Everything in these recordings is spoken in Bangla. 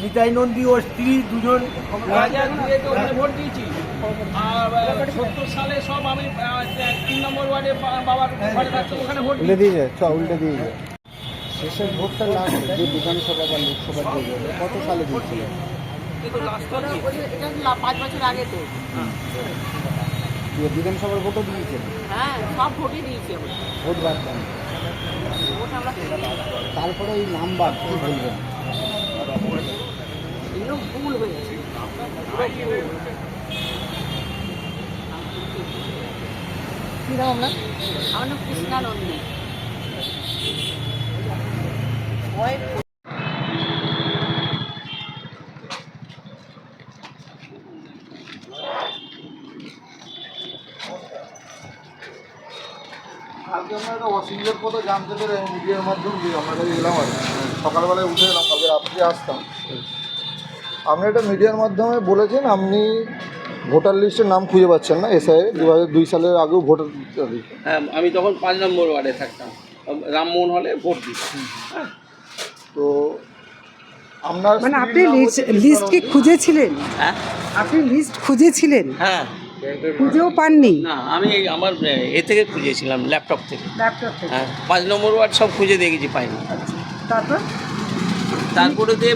নিতাই নন্দী ওর স্ত্রী দুজন দুয়ে ভোট দিয়েছি। আর সত্তর সালে সব আমি তিন নম্বর ওয়ার্ডে বা- বাবার ওখানে ভোট উল্টে দিয়েছে। চ উল্টে দিয়েছে শেষের ভোটটা লাস্ট যে বিধানসভা বা লোকসভা যে কত সালে দিয়েছিল? পাঁচ বছর আগে তো। দিয়ে বিধানসভার ভোটও দিয়েছে হ্যাঁ সব ভোটই দিয়েছি ভোট আমরা তারপরে এই নাম্বার কি বলবেন? এগুলো ভুল হয়েছে আমার একটা অসুবিধার কথা জানতে পেরে মিডিয়ার মাধ্যমে আমরা এলাম আর সকালবেলায় উঠে এলাম, কালকে রাত্রে আসতাম। আপনি একটা মিডিয়ার মাধ্যমে বলেছেন আপনি ভোটার লিস্টের নাম খুঁজে পাচ্ছেন না এসআই দু হাজার দুই সালের আগেও ভোটার হ্যাঁ আমি তখন পাঁচ নম্বর ওয়ার্ডে থাকতাম। রামমোহন হলে ভোট দিতাম। তো আপনার মানে আপনি লিস্ট লিস্ট কি খুঁজেছিলেন? হ্যাঁ। আপনি লিস্ট খুঁজেছিলেন? হ্যাঁ। খুঁজেও পাননি? না আমি আমার এ থেকে খুঁজেছিলাম ল্যাপটপ থেকে। ল্যাপটপ থেকে। হ্যাঁ পাঁচ নম্বর ওয়ার্ড সব খুঁজে দেখেছি পাইনি। তারপর? তারপরে দিয়ে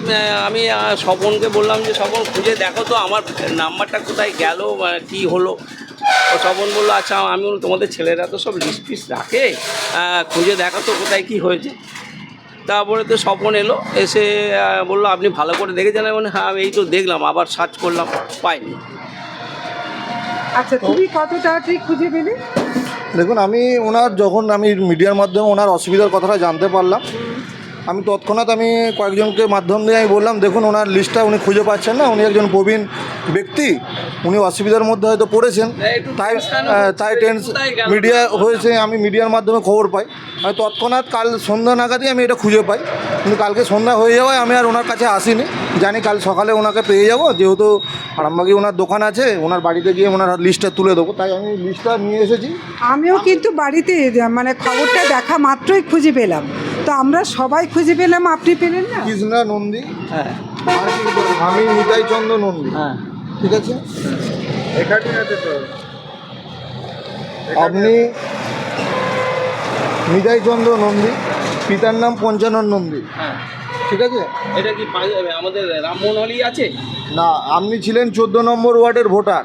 আমি স্বপনকে বললাম যে স্বপন খুঁজে দেখো তো আমার নাম্বারটা কোথায় গেল কি হলো? ও স্বপন বলল আচ্ছা আমি বললাম, তোমাদের ছেলেরা তো সব লিস্ট ফিস্ট রাখে খুঁজে দেখো তো কোথায় কি হয়েছে? তারপরে তো স্বপন এলো এসে বলল আপনি ভালো করে দেখেছেন? আমি বললাম, হ্যাঁ আমি এই তো দেখলাম আবার সার্চ করলাম পাইনি। আচ্ছা তুমি কত তাড়াতাড়ি খুঁজে পেলে? দেখুন আমি ওনার যখন আমি মিডিয়ার মাধ্যমে ওনার অসুবিধার কথাটা জানতে পারলাম আমি তৎক্ষণাৎ আমি কয়েকজনকে মাধ্যম দিয়ে আমি বললাম দেখুন ওনার লিস্টটা উনি খুঁজে পাচ্ছেন না। উনি একজন প্রবীণ ব্যক্তি। উনি অসুবিধার মধ্যে হয়তো পড়েছেন। তাই আহ, হচ্ছে, তাই টেন্স মিডিয়া হয়েছে আমি মিডিয়ার মাধ্যমে খবর পাই। আমি তৎক্ষণাৎ কাল সন্ধ্যা নাগাদই আমি এটা খুঁজে পাই। কিন্তু কালকে সন্ধ্যা হয়ে যাওয়ায় আমি আর ওনার কাছে আসিনি। জানি কাল সকালে ওনাকে পেয়ে যাব। যেহেতু আরামবাগে ওনার দোকান আছে ওনার বাড়িতে গিয়ে ওনার লিস্টটা তুলে দেবো। তাই আমি লিস্টটা নিয়ে এসেছি। আমিও কিন্তু বাড়িতে মানে খবরটা দেখা মাত্রই খুঁজে পেলাম। তো আমরা সবাই খুঁজে পেলাম আপনি পেলেন না? কৃষ্ণা নন্দী। হ্যাঁ। আমি নিতাই চন্দ্র নন্দী। হ্যাঁ। ঠিক আছে? একাটি আছে তো। আপনি নিতাই চন্দ্র নন্দী পিতার নাম পঞ্চানন নন্দী। হ্যাঁ। ঠিক আছে? এটা কি আমাদের রামমোহন হলি আছে? না আপনি ছিলেন চোদ্দ নম্বর ওয়ার্ডের ভোটার।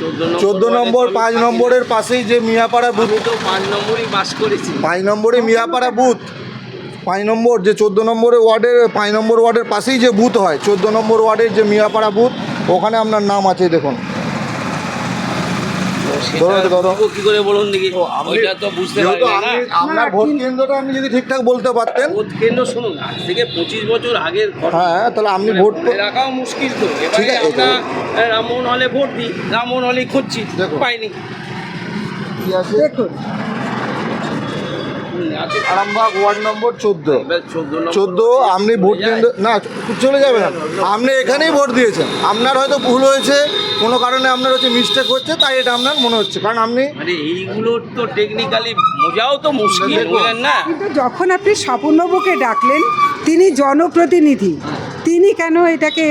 চোদ্দ চোদ্দ নম্বর পাঁচ নম্বরের পাশেই যে মিয়াপাড়া বুথ। পাঁচ নম্বরই বাস করেছি। পাঁচ নম্বরে মিয়াপাড়া বুথ। পাঁচ নম্বর যে চোদ্দ নম্বরের ওয়ার্ডের পাঁচ নম্বর ওয়ার্ডের পাশেই যে বুথ হয় চোদ্দ নম্বর ওয়ার্ডের যে মিয়াপাড়া বুথ ওখানে আপনার নাম আছে দেখুন। আপনার ভোট কেন্দ্রটা আপনি যদি ঠিকঠাক বলতে পারতেন ভোট কেন্দ্র শুনুন আজ থেকে পঁচিশ বছর আগের ঘটনা। হ্যাঁ তাহলে আপনি মানে ভোট রাখাও মুশকিল তো। ঠিক আছে, রামমোহন হলে ভোট দিই রামমোহন হলে খুঁজছি দেখুন। পাইনি। দেখুন আরামবাগ ওয়ার্ড নম্বর চোদ্দ। চোদ্দ আপনি ভোট কেন্দ্র না চলে যাবে না। আপনি এখানেই ভোট দিয়েছেন। আপনার হয়তো ভুল হয়েছে কোনো কারণে আপনার হচ্ছে মিস্টেক হচ্ছে তাই এটা আপনার মনে হচ্ছে। কারণ আপনি মানে এইগুলো তো টেকনিক্যালি বোঝাও তো মুশকিল না? কিন্তু যখন আপনি স্বপনবাবুকে ডাকলেন তিনি জনপ্রতিনিধি। তিনি কেন এটাকে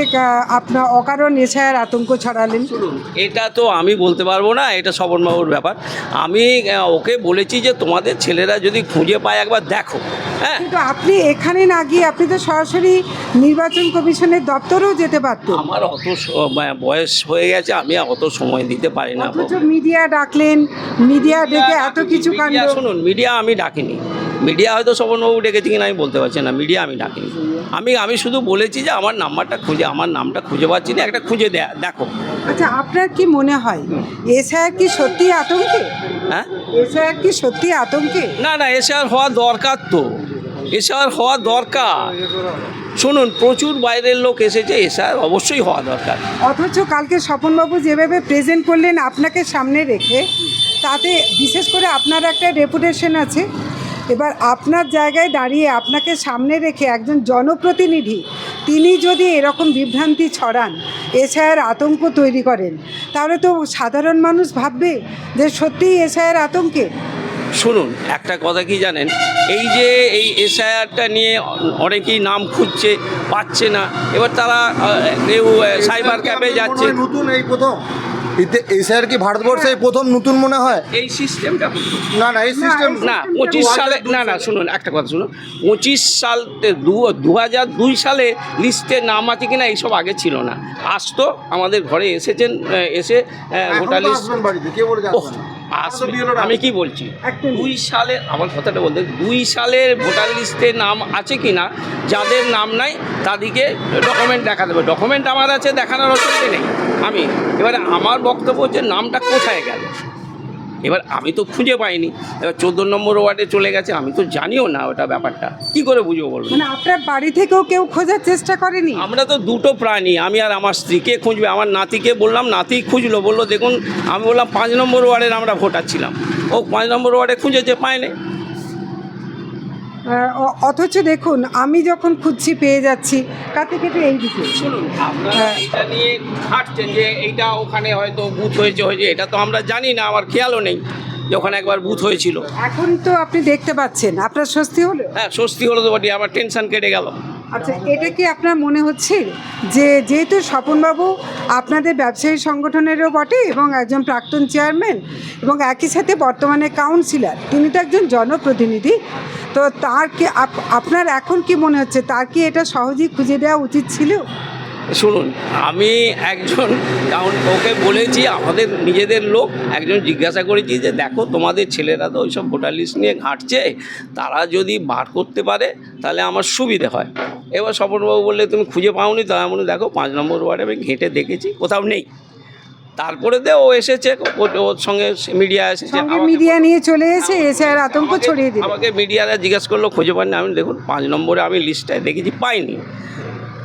আপনার অকারণ এছাড়া আতঙ্ক ছড়ালেন? এটা তো আমি বলতে পারব না এটা স্বপনবাবুর ব্যাপার। আমি ওকে বলেছি যে তোমাদের ছেলেরা যদি খুঁজে পায় একবার দেখো হ্যাঁ? কিন্তু আপনি এখানে না গিয়ে আপনি তো সরাসরি নির্বাচন কমিশনের দপ্তরেও যেতে পারতেন। আমার অত বয়স হয়ে গেছে আমি অত সময় দিতে পারি না। মিডিয়া ডাকলেন মিডিয়া ডেকে এত কিছু শুনুন মিডিয়া আমি ডাকিনি। মিডিয়া হয়তো স্বপনবাবু ডেকেছি কিনা আমি বলতে পারছি না মিডিয়া আমি ডাকিনি। আমি আমি শুধু বলেছি যে আমার নাম্বারটা খুঁজে আমার নামটা খুঁজে পাচ্ছি না একটা খুঁজে দেখো। আচ্ছা আপনার কি মনে হয় এসআইআর কি সত্যি আতঙ্কে? হ্যাঁ? এসআইআর কি সত্যি আতঙ্কে? না না এসে আর হওয়া দরকার তো। এসে আর হওয়া দরকার। শুনুন প্রচুর বাইরের লোক এসেছে এসে আর অবশ্যই হওয়া দরকার। অথচ কালকে স্বপনবাবু যেভাবে প্রেজেন্ট করলেন আপনাকে সামনে রেখে তাতে বিশেষ করে আপনার একটা রেপুটেশন আছে এবার আপনার জায়গায় দাঁড়িয়ে আপনাকে সামনে রেখে একজন জনপ্রতিনিধি তিনি যদি এরকম বিভ্রান্তি ছড়ান এসআইয়ের আতঙ্ক তৈরি করেন তাহলে তো সাধারণ মানুষ ভাববে যে সত্যিই এসআইয়ের আতঙ্কে। শুনুন একটা কথা কি জানেন? এই যে এই এসআইআরটা নিয়ে অনেকেই নাম খুঁজছে পাচ্ছে না। এবার তারা কেউ সাইবার ক্যাফে যাচ্ছে। নতুন এই প্রথম? এতে এসআইআর কি ভারতবর্ষে প্রথম নতুন মনে হয়? এই সিস্টেমটা না না এই সিস্টেম না পঁচিশ সালে না না শুনুন একটা কথা শুনুন। পঁচিশ সাল দু দু হাজার দুই সালে লিস্টে নাম আছে কিনা এইসব আগে ছিল না। আসতো আমাদের ঘরে এসেছেন এসে ভোটার লিস্ট আসবে। আমি কি বলছি? দুই সালে আমার কথাটা বলতে দুই সালের ভোটার লিস্টে নাম আছে কি না যাদের নাম নাই তাদেরকে ডকুমেন্ট দেখা দেবে ডকুমেন্ট আমার আছে দেখানোর অসুবিধে নেই। আমি এবারে আমার বক্তব্য যে নামটা কোথায় গেল? এবার আমি তো খুঁজে পাইনি। এবার চোদ্দ নম্বর ওয়ার্ডে চলে গেছে আমি তো জানিও না ওটা ব্যাপারটা। কি করে বুঝব বলব মানে আপনার বাড়ি থেকেও কেউ খোঁজার চেষ্টা করেনি? আমরা তো দুটো প্রাণী আমি আর আমার স্ত্রীকে খুঁজবে। আমার নাতিকে বললাম নাতি খুঁজলো বলল দেখুন আমি বললাম পাঁচ নম্বর ওয়ার্ডের আমরা ভোটার ছিলাম। ও পাঁচ নম্বর ওয়ার্ডে খুঁজেছে পায়নি। অথচ দেখুন আমি যখন খুঁজছি পেয়ে যাচ্ছি কাতে কেটে এই দিকে? শুনুন আপনারা হ্যাঁ। এটা নিয়ে হাঁটছেন যে এইটা ওখানে হয়তো বুথ হয়েছে হয়েছে এটা তো আমরা জানি না আমার খেয়ালও নেই যখন ওখানে একবার বুথ হয়েছিল। এখন তো আপনি দেখতে পাচ্ছেন আপনার স্বস্তি হলো? হ্যাঁ স্বস্তি হলো তো বটে আমার টেনশন কেটে গেল। আচ্ছা এটা কি আপনার মনে হচ্ছে যে যেহেতু স্বপনবাবু আপনাদের ব্যবসায়ী সংগঠনেরও বটে এবং একজন প্রাক্তন চেয়ারম্যান এবং একই সাথে বর্তমানে কাউন্সিলর, তিনি তো একজন জনপ্রতিনিধি, তো তার কি আপ- আপনার এখন কি মনে হচ্ছে? তার কি এটা সহজেই খুঁজে দেওয়া উচিত ছিল? শুনুন আমি একজন কারণ ওকে বলেছি আমাদের নিজেদের লোক একজন জিজ্ঞাসা করেছি যে দেখো তোমাদের ছেলেরা তো ওইসব ভোটার লিস্ট নিয়ে ঘাঁটছে তারা যদি বার করতে পারে তাহলে আমার সুবিধে হয়। এবার স্বপনবাবু বললে তুমি খুঁজে পাওনি? তো আমি বলি, দেখো পাঁচ নম্বর ওয়ার্ডে আমি ঘেঁটে দেখেছি কোথাও নেই। তারপরে দিয়ে ও এসেছে ওর সঙ্গে মিডিয়া এসেছে মিডিয়া নিয়ে চলে এসে এসে আর আতঙ্ক ছড়িয়ে দিল। আমাকে মিডিয়ারা জিজ্ঞাসা করল খুঁজে পাননি? আমি দেখুন পাঁচ নম্বরে আমি লিস্টটায় দেখেছি পাইনি।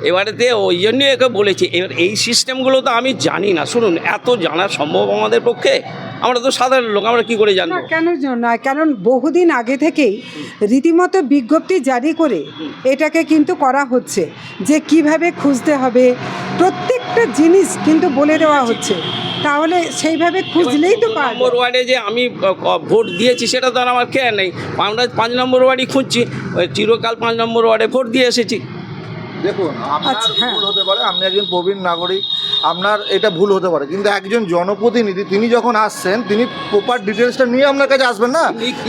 এবারেতে ওই জন্যই একে বলেছি। এবার এই সিস্টেমগুলো তো আমি জানি না। শুনুন এত জানা সম্ভব আমাদের পক্ষে? আমরা তো সাধারণ লোক আমরা কি করে না জানব কেন নয় কারণ বহুদিন আগে থেকেই রীতিমতো বিজ্ঞপ্তি জারি করে এটাকে কিন্তু করা হচ্ছে যে কীভাবে খুঁজতে হবে। প্রত্যেকটা জিনিস কিন্তু বলে দেওয়া হচ্ছে। তাহলে সেইভাবে খুঁজলেই তো নম্বর ওয়ার্ডে যে আমি ভোট দিয়েছি সেটা তো আর আমার খেয়াল নেই। আমরা পাঁচ নম্বর ওয়ার্ডই খুঁজছি। ওই চিরকাল পাঁচ নম্বর ওয়ার্ডে ভোট দিয়ে এসেছি। দেখুন আপনার আচ্ছা, হ্যাঁ। ভুল হতে পারে আপনি একজন প্রবীণ নাগরিক আপনার এটা ভুল হতে পারে কিন্তু একজন জনপ্রতিনিধি তিনি যখন আসছেন তিনি প্রপার ডিটেলসটা নিয়ে আপনার কাছে আসবেন না?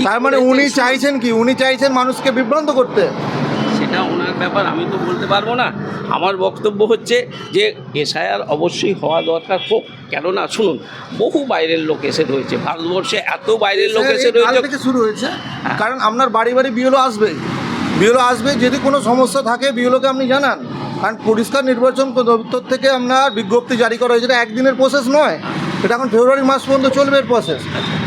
তার মানে উনি চাইছেন কি? উনি চাইছেন মানুষকে বিভ্রান্ত করতে। সেটা ওনার ব্যাপার আমি তো বলতে পারব না। আমার বক্তব্য হচ্ছে যে এসআইআর অবশ্যই হওয়া দরকার হোক। কেননা শুনুন বহু বাইরের লোক এসে রয়েছে। ভারতবর্ষে এত বাইরের লোক এসে রয়েছে। থেকে শুরু হয়েছে। কারণ আপনার বাড়ি বাড়ি বিএলও আসবে বিএলও আসবে যদি কোনো সমস্যা থাকে বিএলওকে আপনি জানান। কারণ পরিষ্কার নির্বাচন দপ্তর থেকে আপনার বিজ্ঞপ্তি জারি করা হয়েছে এটা একদিনের প্রসেস নয়। এটা এখন ফেব্রুয়ারি মাস পর্যন্ত চলবে এর প্রসেস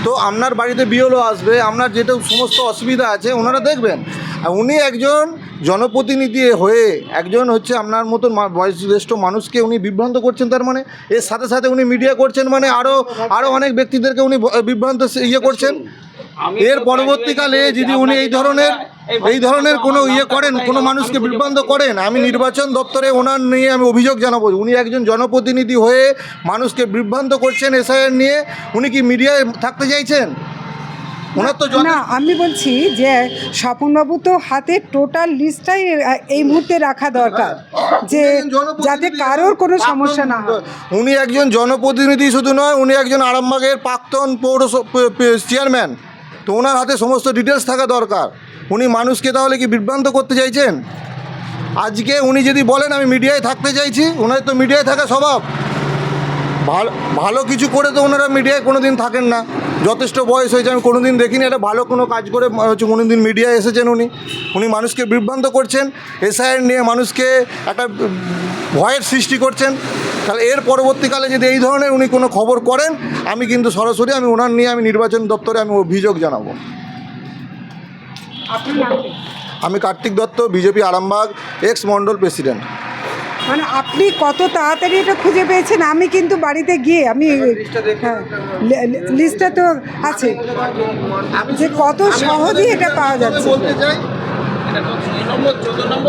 তো আপনার বাড়িতে বিএলও আসবে আপনার যেটা সমস্ত অসুবিধা আছে ওনারা দেখবেন। আর উনি একজন জনপ্রতিনিধি হয়ে একজন হচ্ছে আপনার মতন বয়োজ্যেষ্ঠ মানুষকে উনি বিভ্রান্ত করছেন তার মানে এর সাথে সাথে উনি মিডিয়া করছেন মানে আরও আরও অনেক ব্যক্তিদেরকে উনি বিভ্রান্ত ইয়ে করছেন। এর পরবর্তীকালে যদি উনি এই ধরনের এই ধরনের কোনো ইয়ে করেন কোনো মানুষকে বিভ্রান্ত করেন? আমি নির্বাচন দপ্তরে ওনার নিয়ে আমি অভিযোগ জানাব। উনি একজন জনপ্রতিনিধি হয়ে মানুষকে বিভ্রান্ত করছেন এসআইআর নিয়ে। উনি কি মিডিয়ায় থাকতে চাইছেন? ওনার তো না আমি বলছি যে স্বপনবাবু তো হাতে টোটাল লিস্টটাই এই মুহূর্তে রাখা দরকার। যে যাতে কারোর কোনো সমস্যা না হয়। উনি একজন জনপ্রতিনিধি শুধু নয় উনি একজন আরামবাগের প্রাক্তন পৌর চেয়ারম্যান। তো ওনার হাতে সমস্ত ডিটেলস থাকা দরকার। উনি মানুষকে তাহলে কি বিভ্রান্ত করতে চাইছেন? আজকে উনি যদি বলেন, আমি মিডিয়ায় থাকতে চাইছি ওনার তো মিডিয়ায় থাকা স্বভাব। ভালো ভালো কিছু করে তো ওনারা মিডিয়ায় কোনো দিন থাকেন না। যথেষ্ট বয়স হয়েছে, আমি কোনো দিন দেখিনি, একটা ভালো কোনো কাজ করে হচ্ছে কোনো দিন মিডিয়ায় এসেছেন উনি। উনি মানুষকে বিভ্রান্ত করছেন, এসআইআর নিয়ে মানুষকে একটা ভয়ের সৃষ্টি করছেন। তাহলে এর পরবর্তীকালে যদি এই ধরনের উনি কোনো খবর করেন, আমি কিন্তু সরাসরি আমি ওনার নিয়ে আমি নির্বাচন দপ্তরে আমি অভিযোগ জানাব? আমি Kartik Dutta BJP Arambagh ex mandal president মানে আপনি কত তাড়াতাড়ি এটা খুঁজে পেয়েছেন? আমি কিন্তু বাড়িতে গিয়ে আমি হ্যাঁ লিস্টটা তো আছে। যে কত সহজেই এটা পাওয়া যাচ্ছে। এটা নেব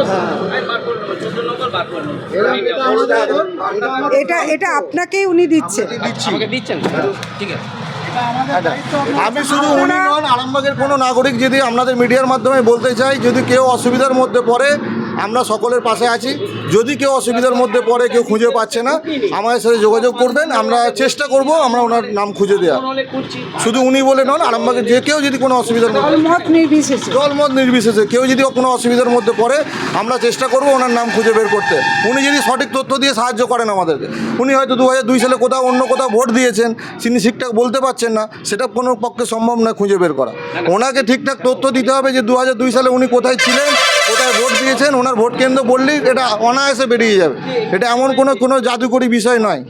এটা এটা আপনাকেই উনি দিচ্ছেন। দিচ্ছেন? ঠিক আছে। আমি শুধু উনি নন, আরামবাগের কোনো নাগরিক যদি আপনাদের মিডিয়ার মাধ্যমে বলতে চাই, যদি কেউ অসুবিধার মধ্যে পড়ে আমরা সকলের পাশে আছি। যদি কেউ অসুবিধার মধ্যে পড়ে কেউ খুঁজে পাচ্ছে না আমাদের সাথে যোগাযোগ করবেন। আমরা চেষ্টা করব আমরা ওনার নাম খুঁজে দেওয়া শুধু উনি বলে নন আরামবাগের যে কেউ যদি কোনো অসুবিধার মধ্যে দলমত নির্বিশেষে। কেউ যদি কোনো অসুবিধার মধ্যে পড়ে আমরা চেষ্টা করব ওনার নাম খুঁজে বের করতে। উনি যদি সঠিক তথ্য দিয়ে সাহায্য করেন আমাদেরকে। উনি হয়তো দু হাজার দুই সালে কোথাও অন্য কোথাও ভোট দিয়েছেন তিনি ঠিকঠাক বলতে পারছেন না সেটা কোনো পক্ষে সম্ভব নয় খুঁজে বের করা। ওনাকে ঠিকঠাক তথ্য দিতে হবে যে দু হাজার দুই সালে উনি কোথায় ছিলেন কোথায় ভোট দিয়েছেন, ওনার ভোট কেন্দ্র বললেই এটা অনায়াসে বেরিয়ে যাবে। এটা এমন কোনো কোনো জাদুকরি বিষয় নয়।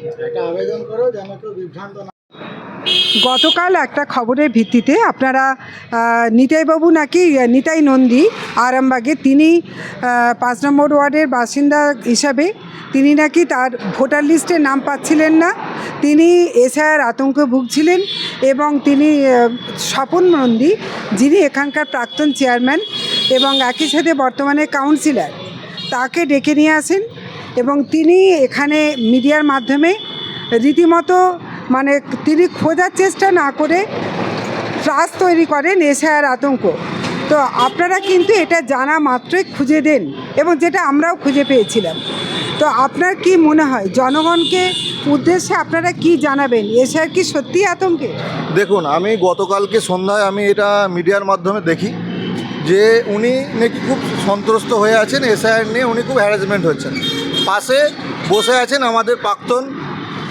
গতকাল একটা খবরের ভিত্তিতে আপনারা নিতাইবাবু নাকি নিতাই নন্দী আরামবাগে তিনি পাঁচ নম্বর ওয়ার্ডের বাসিন্দা হিসাবে তিনি নাকি তার ভোটার লিস্টে নাম পাচ্ছিলেন না। তিনি এসআইয়ের আতঙ্কে ভুগছিলেন এবং তিনি স্বপন নন্দী যিনি এখানকার প্রাক্তন চেয়ারম্যান এবং একই সাথে বর্তমানে কাউন্সিলর তাকে ডেকে নিয়ে আসেন এবং তিনি এখানে মিডিয়ার মাধ্যমে রীতিমতো মানে তিনি খোঁজার চেষ্টা না করে ত্রাস তৈরি করেন এসআইআর আতঙ্ক। তো আপনারা কিন্তু এটা জানা মাত্রই খুঁজে দেন এবং যেটা আমরাও খুঁজে পেয়েছিলাম। তো আপনার কি মনে হয়, জনগণকে উদ্দেশ্যে আপনারা কি জানাবেন? এসআইআর কি সত্যি আতঙ্কে? দেখুন, আমি গতকালকে সন্ধ্যায় আমি এটা মিডিয়ার মাধ্যমে দেখি। যে উনি নাকি খুব সন্ত্রস্ত হয়ে আছেন, এসআইআর নিয়ে উনি খুব হ্যারাসমেন্ট হচ্ছেন। পাশে বসে আছেন আমাদের প্রাক্তন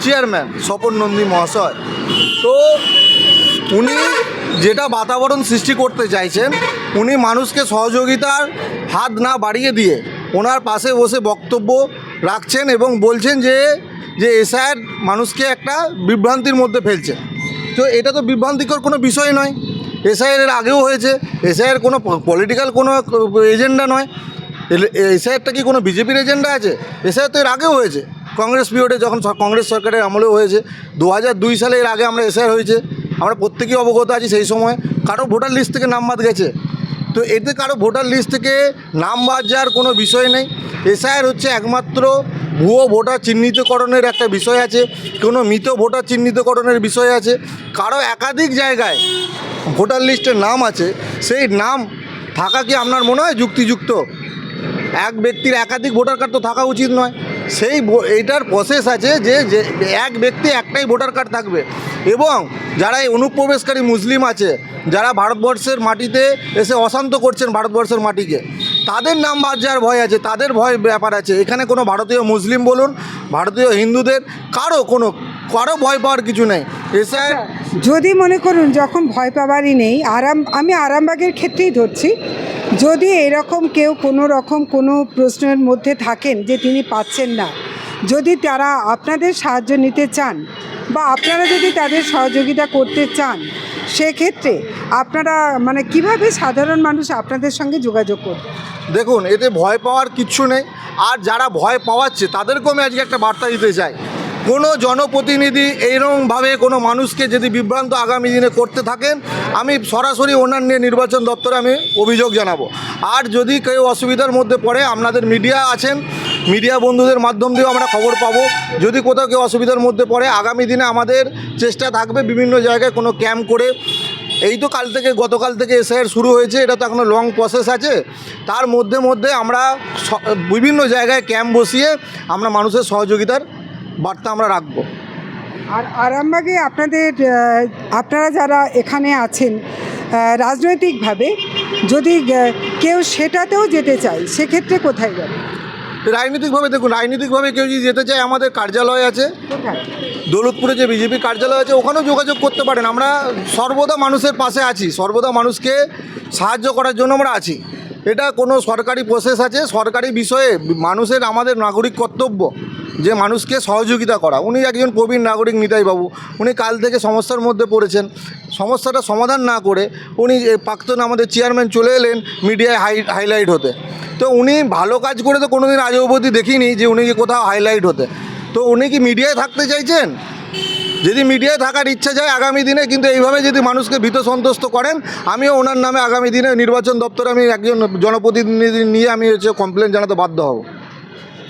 চেয়ারম্যান স্বপন নন্দী মহাশয়। তো উনি যেটা বাতাবরণ সৃষ্টি করতে চাইছেন, উনি মানুষকে সহযোগিতার হাত না বাড়িয়ে দিয়ে ওনার পাশে বসে বক্তব্য রাখছেন এবং বলছেন যে যে এসআইআর মানুষকে একটা বিভ্রান্তির মধ্যে ফেলছে। তো এটা তো বিভ্রান্তিকর কোনো বিষয় নয়। এসআইআর এর আগেও হয়েছে। এসআইআর কোনো পলিটিক্যাল কোনো এজেন্ডা নয়। এসআইআরটা কি কোনো বিজেপির এজেন্ডা আছে? এসআইআর তো এর আগেও হয়েছে। কংগ্রেস পিরিয়ডে যখন কংগ্রেস সরকারের আমলেও হয়েছে। দু দুই সালে এর আগে আমরা এসআইআর হয়েছে। আমরা প্রত্যেকেই অবগত আছি সেই সময়। কারও ভোটার লিস্ট থেকে নাম বাদ গেছে। তো এতে কারও ভোটার লিস্ট থেকে নাম বাদ যাওয়ার কোনো বিষয় নেই। এসআইআর হচ্ছে একমাত্র ভুয়ো ভোটার চিহ্নিতকরণের একটা বিষয় আছে। কোনো মৃত ভোটার চিহ্নিতকরণের বিষয় আছে। কারও একাধিক জায়গায় ভোটার লিস্টের নাম আছে, সেই নাম থাকা কি আপনার মনে হয় যুক্তিযুক্ত? এক ব্যক্তির একাধিক ভোটার কার্ড তো থাকা উচিত নয়। সেই এইটার প্রসেস আছে যে যে এক ব্যক্তি একটাই ভোটার কার্ড থাকবে। এবং যারা এই অনুপ্রবেশকারী মুসলিম আছে, যারা ভারতবর্ষের মাটিতে এসে অশান্ত করছেন ভারতবর্ষের মাটিকে, তাদের নাম বাদ যাওয়ার ভয় আছে, তাদের ভয় ব্যাপার আছে। এখানে কোনো ভারতীয় মুসলিম বলুন, ভারতীয় হিন্দুদের, কারও কোনো, কারও ভয় পাওয়ার কিছু নেই। এসআই যদি মনে করুন যখন ভয় পাবারই নেই, আরাম, আমি আরামবাগের ক্ষেত্রেই ধরছি। যদি এরকম কেউ কোনো রকম কোনো প্রশ্নের মধ্যে থাকেন যে তিনি পাচ্ছেন না, যদি তারা আপনাদের সাহায্য নিতে চান বা আপনারা যদি তাদের সহযোগিতা করতে চান, সেক্ষেত্রে আপনারা মানে কীভাবে সাধারণ মানুষ আপনাদের সঙ্গে যোগাযোগ করবে? দেখুন, এতে ভয় পাওয়ার কিচ্ছু নেই। আর যারা ভয় পাওয়াচ্ছে, তাদেরকেও আমি আজকে একটা বার্তা দিতে চাই। কোনো জনপ্রতিনিধি এইরকমভাবে কোনো মানুষকে যদি বিভ্রান্ত আগামী দিনে করতে থাকেন, আমি সরাসরি ওনার নিয়ে নির্বাচন দপ্তরে আমি অভিযোগ জানাব। আর যদি কেউ অসুবিধার মধ্যে পড়ে, আপনাদের মিডিয়া আছেন, মিডিয়া বন্ধুদের মাধ্যম দিয়েও আমরা খবর পাবো। যদি কোথাও কেউ অসুবিধার মধ্যে পড়ে, আগামী দিনে আমাদের চেষ্টা থাকবে বিভিন্ন জায়গায় কোনো ক্যাম্প করে। এই তো কাল থেকে, গতকাল থেকে এসআইআর শুরু হয়েছে, এটা তো এখনও লং প্রসেস আছে। তার মধ্যে মধ্যে আমরা বিভিন্ন জায়গায় ক্যাম্প বসিয়ে আমরা মানুষের সহযোগিতার বার্তা আমরা রাখব। আর আরামবাগে আপনাদের আপনারা যারা এখানে আছেন রাজনৈতিকভাবে যদি কেউ সেটাতেও যেতে চায় সেক্ষেত্রে কোথায় যাবে? রাজনৈতিকভাবে দেখুন রাজনৈতিকভাবে কেউ যদি যেতে চায় আমাদের কার্যালয় আছে। দৌলতপুরে যে বিজেপি কার্যালয় আছে ওখানেও যোগাযোগ করতে পারেন। আমরা সর্বদা মানুষের পাশে আছি সর্বদা মানুষকে সাহায্য করার জন্য আমরা আছি। এটা কোনো সরকারি প্রসেস আছে সরকারি বিষয়ে মানুষের আমাদের নাগরিক কর্তব্য। যে মানুষকে সহযোগিতা করা। উনি একজন প্রবীণ নাগরিক নিতাইবাবু। উনি কাল থেকে সমস্যার মধ্যে পড়েছেন। সমস্যাটা সমাধান না করে উনি প্রাক্তন আমাদের চেয়ারম্যান চলে এলেন মিডিয়ায় হাই, হাইলাইট হতে। তো উনি ভালো কাজ করে তো কোনোদিন আজ অবধি দেখিনি যে উনি কি কোথাও হাইলাইট হতে। তো উনি কি মিডিয়ায় থাকতে চাইছেন? যদি মিডিয়ায় থাকার ইচ্ছা যায় আগামী দিনে, কিন্তু এইভাবে যদি মানুষকে ভীত সন্তুষ্ট করেন, আমিও ওনার নামে আগামী দিনে নির্বাচন দপ্তরে আমি একজন জনপ্রতিনিধি নিয়ে আমি হচ্ছে কমপ্লেন জানাতে বাধ্য হব।